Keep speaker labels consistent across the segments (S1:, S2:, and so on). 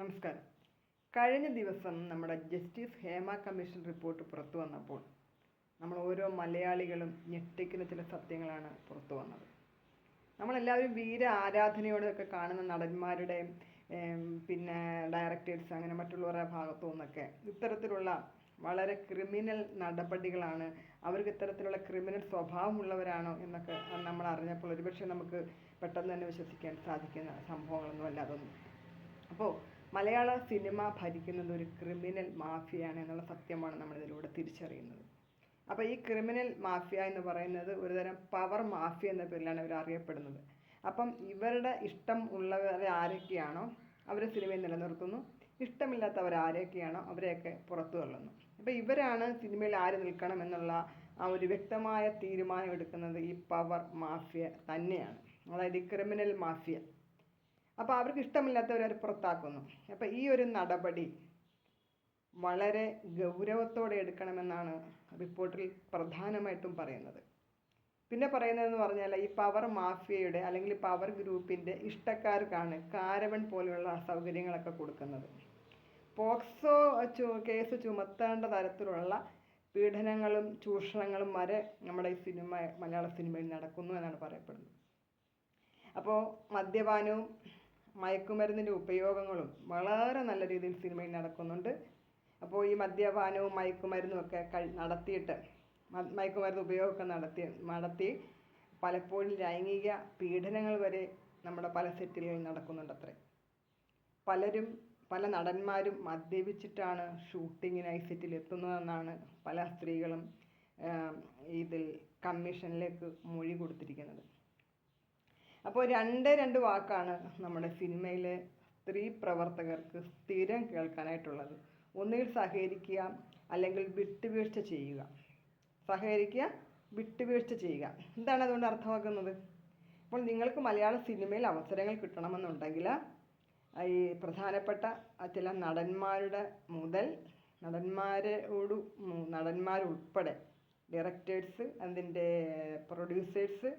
S1: നമസ്കാരം. കഴിഞ്ഞ ദിവസം നമ്മുടെ ജസ്റ്റിസ് ഹേമ കമ്മീഷൻ റിപ്പോർട്ട് പുറത്തു വന്നപ്പോൾ നമ്മൾ ഓരോ മലയാളികളും ഞെട്ടിക്കുന്ന ചില സത്യങ്ങളാണ് പുറത്തു വന്നത്. നമ്മളെല്ലാവരും വീര ആരാധനയോടൊക്കെ കാണുന്ന നടന്മാരുടെയും പിന്നെ ഡയറക്ടേഴ്സ് അങ്ങനെ മറ്റുള്ളവരുടെ ഭാഗത്തു നിന്നൊക്കെ ഇത്തരത്തിലുള്ള വളരെ ക്രിമിനൽ നടപടികളാണ് അവർക്ക് ഇത്തരത്തിലുള്ള ക്രിമിനൽ സ്വഭാവമുള്ളവരാണോ എന്നൊക്കെ നമ്മൾ അറിഞ്ഞപ്പോൾ ഒരുപക്ഷെ നമുക്ക് പെട്ടെന്ന് തന്നെ വിശ്വസിക്കാൻ സാധിക്കുന്ന സംഭവങ്ങളൊന്നും അല്ല അതൊന്നും അപ്പോൾ മലയാള സിനിമ ഭരിക്കുന്നത് ഒരു ക്രിമിനൽ മാഫിയാണ് എന്നുള്ള സത്യമാണ് നമ്മൾ ഇതിലൂടെ തിരിച്ചറിയുന്നത്. അപ്പോൾ ഈ ക്രിമിനൽ മാഫിയ എന്ന് പറയുന്നത് ഒരുതരം പവർ മാഫിയ എന്ന പേരിലാണ് ഇവർ അറിയപ്പെടുന്നത്. അപ്പം ഇവരുടെ ഇഷ്ടം ഉള്ളവരെ ആരൊക്കെയാണോ അവരെ സിനിമയിൽ നിലനിർത്തുന്നു. ഇഷ്ടമില്ലാത്തവർ ആരൊക്കെയാണോ അവരെയൊക്കെ പുറത്തു തള്ളുന്നു. അപ്പോൾ ഇവരാണ് സിനിമയിൽ ആര് നിൽക്കണം എന്നുള്ള ആ ഒരു വ്യക്തമായ തീരുമാനം എടുക്കുന്നത് ഈ പവർ മാഫിയ തന്നെയാണ്. അതായത് ഈ ക്രിമിനൽ മാഫിയ. അപ്പോൾ അവർക്ക് ഇഷ്ടമില്ലാത്തവരെ അവർ പുറത്താക്കുന്നു. അപ്പോൾ ഈ ഒരു നടപടി വളരെ ഗൗരവത്തോടെ എടുക്കണമെന്നാണ് റിപ്പോർട്ടിൽ പ്രധാനമായിട്ടും പറയുന്നത്. പിന്നെ പറയുന്നതെന്ന് പറഞ്ഞാൽ ഈ പവർ മാഫിയയുടെ അല്ലെങ്കിൽ പവർ ഗ്രൂപ്പിന്റെ ഇഷ്ടക്കാർക്കാണ് കാരവൻ പോലെയുള്ള സൗകര്യങ്ങളൊക്കെ കൊടുക്കുന്നത്. പോക്സോ കേസ് ചുമത്തേണ്ട തരത്തിലുള്ള പീഡനങ്ങളും ചൂഷണങ്ങളും വരെ നമ്മുടെ ഈ സിനിമ മലയാള സിനിമയിൽ നടക്കുന്നു എന്നാണ് പറയപ്പെടുന്നത്. അപ്പോൾ മദ്യപാനവും മയക്കുമരുന്നിന്റെ ഉപയോഗങ്ങളും വളരെ നല്ല രീതിയിൽ സിനിമയിൽ നടക്കുന്നുണ്ട്. അപ്പോൾ ഈ മദ്യപാനവും മയക്കുമരുന്നും ഒക്കെ നടത്തിയിട്ട് മയക്കുമരുന്ന് ഉപയോഗമൊക്കെ നടത്തി നടത്തി പലപ്പോഴും ലൈംഗിക പീഡനങ്ങൾ വരെ നമ്മുടെ പല സെറ്റുകളിൽ നടക്കുന്നുണ്ട് അത്രേ. പലരും പല നടന്മാരും മദ്യപിച്ചിട്ടാണ് ഷൂട്ടിങ്ങിനായി സെറ്റിൽ എത്തുന്നതെന്നാണ് പല സ്ത്രീകളും ഇതിൽ കമ്മീഷനിലേക്ക് മൊഴി കൊടുത്തിരിക്കുന്നത്. അപ്പോൾ രണ്ട് രണ്ട് വാക്കാണ് നമ്മുടെ സിനിമയിലെ സ്ത്രീ പ്രവർത്തകർക്ക് സ്ഥിരം കേൾക്കാനായിട്ടുള്ളത്. ഒന്നുകിൽ സഹകരിക്കുക അല്ലെങ്കിൽ വിട്ടുവീഴ്ച ചെയ്യുക. സഹകരിക്കുക വിട്ടുവീഴ്ച ചെയ്യുക. എന്താണ് അതുകൊണ്ട് അർത്ഥമാക്കുന്നത്? അപ്പോൾ നിങ്ങൾക്ക് മലയാള സിനിമയിൽ അവസരങ്ങൾ കിട്ടണമെന്നുണ്ടെങ്കിൽ ഈ പ്രധാനപ്പെട്ട ചില നടന്മാരുടെ മുതൽ നടന്മാരോട് നടന്മാരുൾപ്പെടെ ഡയറക്ടേഴ്സ് അതിന്റെ പ്രൊഡ്യൂസേഴ്സ്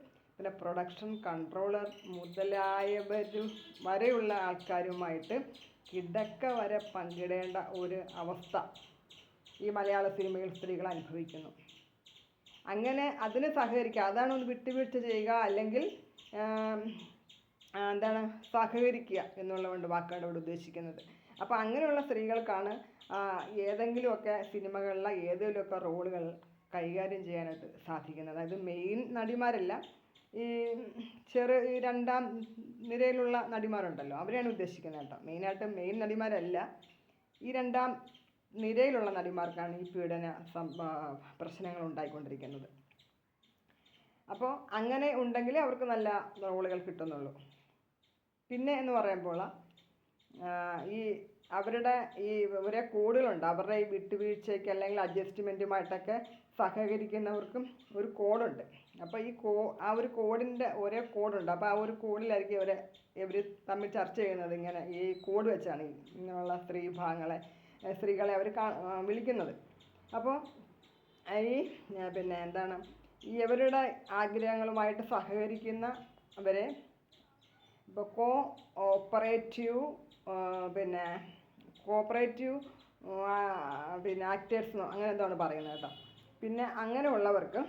S1: പിന്നെ പ്രൊഡക്ഷൻ കൺട്രോളർ മുതലായവരും വരെയുള്ള ആൾക്കാരുമായിട്ട് കിടക്ക വരെ പങ്കിടേണ്ട ഒരു അവസ്ഥ ഈ മലയാള സിനിമയിൽ സ്ത്രീകൾ അനുഭവിക്കുന്നു. അങ്ങനെ അതിന് സഹകരിക്കുക അതാണ് ഒന്ന് വിട്ടുവീഴ്ച ചെയ്യുക അല്ലെങ്കിൽ എന്താണ് സഹകരിക്കുക എന്നുള്ളതുകൊണ്ട് വാക്കാണ് ഇവിടെ ഉദ്ദേശിക്കുന്നത്. അപ്പോൾ അങ്ങനെയുള്ള സ്ത്രീകൾക്കാണ് ഏതെങ്കിലുമൊക്കെ സിനിമകളിലെ ഏതെങ്കിലുമൊക്കെ റോളുകൾ കൈകാര്യം ചെയ്യാനായിട്ട് സാധിക്കുന്നത്. അതായത് മെയിൻ നടിമാരല്ല ഈ ചെറു ഈ രണ്ടാം നിരയിലുള്ള നടിമാരുണ്ടല്ലോ അവരെയാണ് ഉദ്ദേശിക്കുന്നത് കേട്ടോ. മെയിനായിട്ട് മെയിൻ നടിമാരല്ല. ഈ രണ്ടാം നിരയിലുള്ള നടിമാർക്കാണ് ഈ പീഡന പ്രശ്നങ്ങൾ ഉണ്ടായിക്കൊണ്ടിരിക്കുന്നത്. അപ്പോൾ അങ്ങനെ ഉണ്ടെങ്കിലേ അവർക്ക് നല്ല റോളുകൾ കിട്ടുന്നുള്ളൂ. പിന്നെ എന്ന് പറയുമ്പോൾ ഈ അവരുടെ ഈ ഒരേ കോഡുകളുണ്ട്. അവരുടെ ഈ വിട്ടുവീഴ്ചയ്ക്ക് അല്ലെങ്കിൽ അഡ്ജസ്റ്റ്മെന്റുമായിട്ടൊക്കെ സഹകരിക്കുന്നവർക്കും ഒരു കോഡുണ്ട്. അപ്പോൾ ഈ കോ ആ ഒരു കോഡിന്റെ ഒരേ കോഡുണ്ട്. അപ്പോൾ ആ ഒരു കോഡിലായിരിക്കും ഇവരെ ഇവർ തമ്മിൽ ചർച്ച ചെയ്യുന്നത് ഇങ്ങനെ ഈ കോഡ് വെച്ചാണ് ഇങ്ങനെയുള്ള സ്ത്രീ വിഭാഗങ്ങളെ സ്ത്രീകളെ അവർ വിളിക്കുന്നത്. അപ്പോൾ ഈ പിന്നെ എന്താണ്? ഇവരുടെ ആഗ്രഹങ്ങളുമായിട്ട് സഹകരിക്കുന്ന അവരെ ഇപ്പോൾ കോ ഓപ്പറേറ്റീവ് പിന്നെ കോപ്പറേറ്റീവ് പിന്നെ ആക്ടേഴ്സ് അങ്ങനെ എന്താണ് പറയുന്നത് കേട്ടോ. പിന്നെ അങ്ങനെയുള്ളവർക്ക്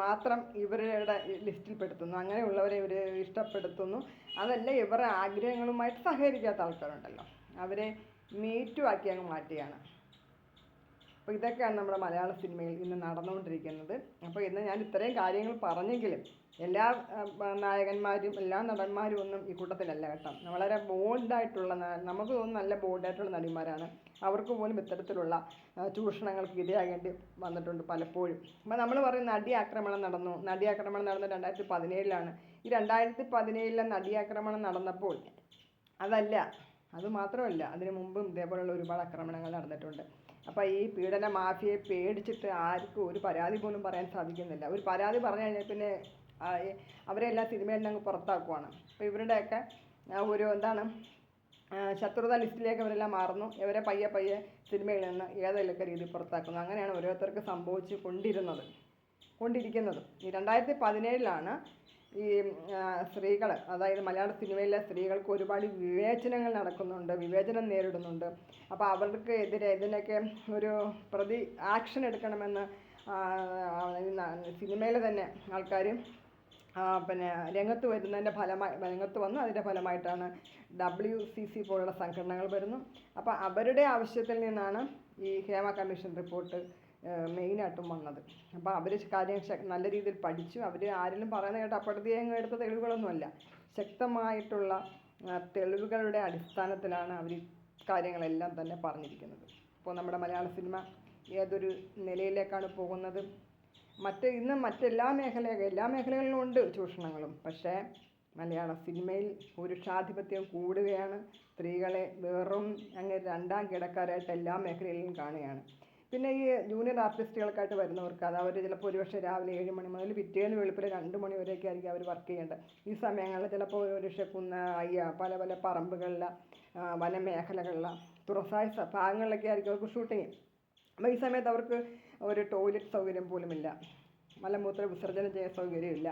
S1: മാത്രം ഇവരുടെ ലിസ്റ്റിൽ പെടുത്തുന്നു. അങ്ങനെയുള്ളവരെ ഇവർ ഇഷ്ടപ്പെടുത്തുന്നു. അതല്ല ഇവരുടെ ആഗ്രഹങ്ങളുമായിട്ട് സഹകരിക്കാത്ത ആൾക്കാരുണ്ടല്ലോ. അവരെ മീറ്റുമാക്കി അങ്ങ് മാറ്റുകയാണ്. അപ്പോൾ ഇതൊക്കെയാണ് നമ്മുടെ മലയാള സിനിമയിൽ ഇന്ന് നടന്നുകൊണ്ടിരിക്കുന്നത്. അപ്പോൾ ഇന്ന് ഞാൻ ഇത്രയും കാര്യങ്ങൾ പറഞ്ഞെങ്കിലും എല്ലാ നായകന്മാരും എല്ലാ നടന്മാരും ഒന്നും ഈ കൂട്ടത്തിലല്ല കേട്ടോ. വളരെ ബോൾഡായിട്ടുള്ള നമുക്ക് തോന്നുന്നു നല്ല ബോൾഡായിട്ടുള്ള നടിമാരാണ്. അവർക്ക് പോലും ഇത്തരത്തിലുള്ള ചൂഷണങ്ങൾക്ക് ഇരയാകേണ്ടി വന്നിട്ടുണ്ട് പലപ്പോഴും. അപ്പോൾ നമ്മൾ പറയും നടി ആക്രമണം നടന്നു. നടി ആക്രമണം നടന്നത് രണ്ടായിരത്തി പതിനേഴിലാണ് ഈ രണ്ടായിരത്തി പതിനേഴിലെ നടി ആക്രമണം നടന്നപ്പോൾ അതല്ല അത് മാത്രമല്ല അതിനു മുമ്പും ഇതേപോലുള്ള ഒരുപാട് ആക്രമണങ്ങൾ നടന്നിട്ടുണ്ട്. അപ്പോൾ ഈ പീഡന മാഫിയയെ പേടിച്ചിട്ട് ആർക്കും ഒരു പരാതി പോലും പറയാൻ സാധിക്കുന്നില്ല. ഒരു പരാതി പറഞ്ഞു കഴിഞ്ഞാൽ പിന്നെ അവരെല്ലാം സിനിമയിൽ നിന്ന് അങ്ങ് പുറത്താക്കുവാണ്. അപ്പോൾ ഇവരുടെയൊക്കെ ഒരു എന്താണ് ശത്രുത ലിസ്റ്റിലേക്ക് അവരെല്ലാം മാറുന്നു. ഇവരെ പയ്യെ പയ്യെ സിനിമയിൽ നിന്ന് ഏതെങ്കിലുമൊക്കെ രീതിയിൽ പുറത്താക്കുന്നു. അങ്ങനെയാണ് ഓരോരുത്തർക്ക് സംഭവിച്ചു കൊണ്ടിരുന്നത് കൊണ്ടിരിക്കുന്നത്. ഈ രണ്ടായിരത്തി പതിനേഴിലാണ് ഈ സ്ത്രീകൾ അതായത് മലയാള സിനിമയിലെ സ്ത്രീകൾക്ക് ഒരുപാട് വിവേചനങ്ങൾ നടക്കുന്നുണ്ട് വിവേചനം നേരിടുന്നുണ്ട്. അപ്പോൾ അവർക്ക് എതിരെ ഇതിനൊക്കെ ഒരു പ്രതി ആക്ഷൻ എടുക്കണമെന്ന് സിനിമയിൽ തന്നെ ആൾക്കാർ പിന്നെ രംഗത്ത് വരുന്നതിന്റെ ഫലമായി രംഗത്ത് വന്നു അതിന്റെ ഫലമായിട്ടാണ് ഡബ്ല്യു സി സി പോലുള്ള സംഘടനകൾ വരുന്നു. അപ്പോൾ അവരുടെ ആവശ്യത്തിൽ നിന്നാണ് ഈ ഹേമ കമ്മീഷൻ റിപ്പോർട്ട് മെയിനായിട്ടും വന്നത്. അപ്പോൾ അവർ കാര്യം നല്ല രീതിയിൽ പഠിച്ചു. അവർ ആരെങ്കിലും പറയുന്ന കേട്ട് അപ്പോഴത്തെ അങ്ങ് എടുത്ത തെളിവുകളൊന്നുമല്ല. ശക്തമായിട്ടുള്ള തെളിവുകളുടെ അടിസ്ഥാനത്തിലാണ് അവർ കാര്യങ്ങളെല്ലാം തന്നെ പറഞ്ഞിരിക്കുന്നത്. ഇപ്പോൾ നമ്മുടെ മലയാള സിനിമ ഏതൊരു നിലയിലേക്കാണ് പോകുന്നത്? മറ്റ് ഇന്ന് മറ്റെല്ലാ മേഖല എല്ലാ മേഖലകളിലും ഉണ്ട് ചൂഷണങ്ങളും. പക്ഷേ മലയാള സിനിമയിൽ പുരുഷാധിപത്യം കൂടുകയാണ്. സ്ത്രീകളെ വെറും അങ്ങ് രണ്ടാം കിടക്കാരായിട്ട് എല്ലാ മേഖലയിലും കാണുകയാണ്. പിന്നെ ഈ ജൂനിയർ ആർട്ടിസ്റ്റുകൾക്കായിട്ട് വരുന്നവർക്ക് അത് അവർ ചിലപ്പോൾ ഒരുപക്ഷെ രാവിലെ ഏഴ് മണി മുതൽ പിറ്റേന്ന് വെളുപ്പിൽ രണ്ട് മണി വരെയൊക്കെ ആയിരിക്കും അവർ വർക്ക് ചെയ്യേണ്ടത്. ഈ സമയങ്ങളിൽ ചിലപ്പോൾ ഒരുപക്ഷെ കുന്ന അയ്യ പല പല പറമ്പുകളിൽ വനമേഖലകളിൽ തുറസായ ഭാഗങ്ങളിലൊക്കെ ആയിരിക്കും അവർക്ക് ഷൂട്ടിങ് അപ്പോൾ ഈ സമയത്ത് അവർക്ക് ഒരു ടോയ്ലറ്റ് സൗകര്യം ഇല്ല. മലമൂത്ര വിസർജനം ചെയ്യാൻ സൗകര്യമില്ല.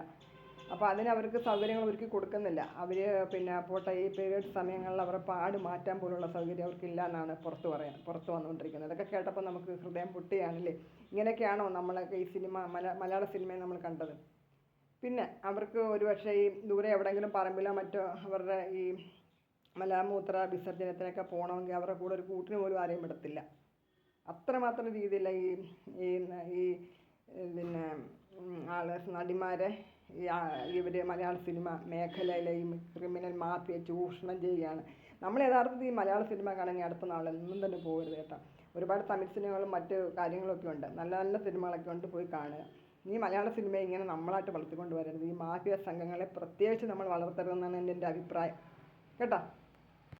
S1: അപ്പോൾ അതിന് അവർക്ക് സൗകര്യങ്ങൾ ഒരുക്കി കൊടുക്കുന്നില്ല. അവർ പിന്നെ പോട്ടെ ഈ പീരീഡ് സമയങ്ങളിൽ അവരെ പാട് മാറ്റാൻ പോലുള്ള സൗകര്യം അവർക്കില്ല എന്നാണ് പുറത്ത് പറയാൻ പുറത്ത് വന്നുകൊണ്ടിരിക്കുന്നത്. ഇതൊക്കെ കേട്ടപ്പോൾ നമുക്ക് ഹൃദയം പൊട്ടിയാണല്ലേ? ഇങ്ങനെയൊക്കെയാണോ നമ്മളൊക്കെ ഈ സിനിമ മല മലയാള സിനിമയെ നമ്മൾ കണ്ടത്? പിന്നെ അവർക്ക് ഒരുപക്ഷെ ഈ ദൂരെ എവിടെയെങ്കിലും പറമ്പിലോ മറ്റോ അവരുടെ ഈ മലമൂത്ര വിസർജനത്തിനൊക്കെ പോകണമെങ്കിൽ അവരുടെ കൂടെ ഒരു കൂട്ടിന് പോലും ആരെയും വിടത്തില്ല. അത്രമാത്രം രീതിയിലുള്ള ഈ ഈ ഈ പിന്നെ ആൾ നടിമാരെ ഇവർ മലയാള സിനിമ മേഖലയിലെയും ക്രിമിനൽ മാഫിയ ചൂഷണം ചെയ്യുകയാണ് നമ്മൾ യഥാർത്ഥത്തിൽ ഈ മലയാള സിനിമ കാണാൻ അടുത്ത നാളൊന്നും തന്നെ പോകരുത് കേട്ടോ. ഒരുപാട് തമിഴ് സിനിമകളും മറ്റ് കാര്യങ്ങളൊക്കെ ഉണ്ട്. നല്ല നല്ല സിനിമകളൊക്കെ ഉണ്ട് പോയി കാണുക. ഈ മലയാള സിനിമയെ ഇങ്ങനെ നമ്മളായിട്ട് വളർത്തിക്കൊണ്ട് വരരുത്. ഈ മാഫിയ സംഘങ്ങളെ പ്രത്യേകിച്ച് നമ്മൾ വളർത്തരുതെന്നാണ് എന്റെ അഭിപ്രായം. കേട്ടോ?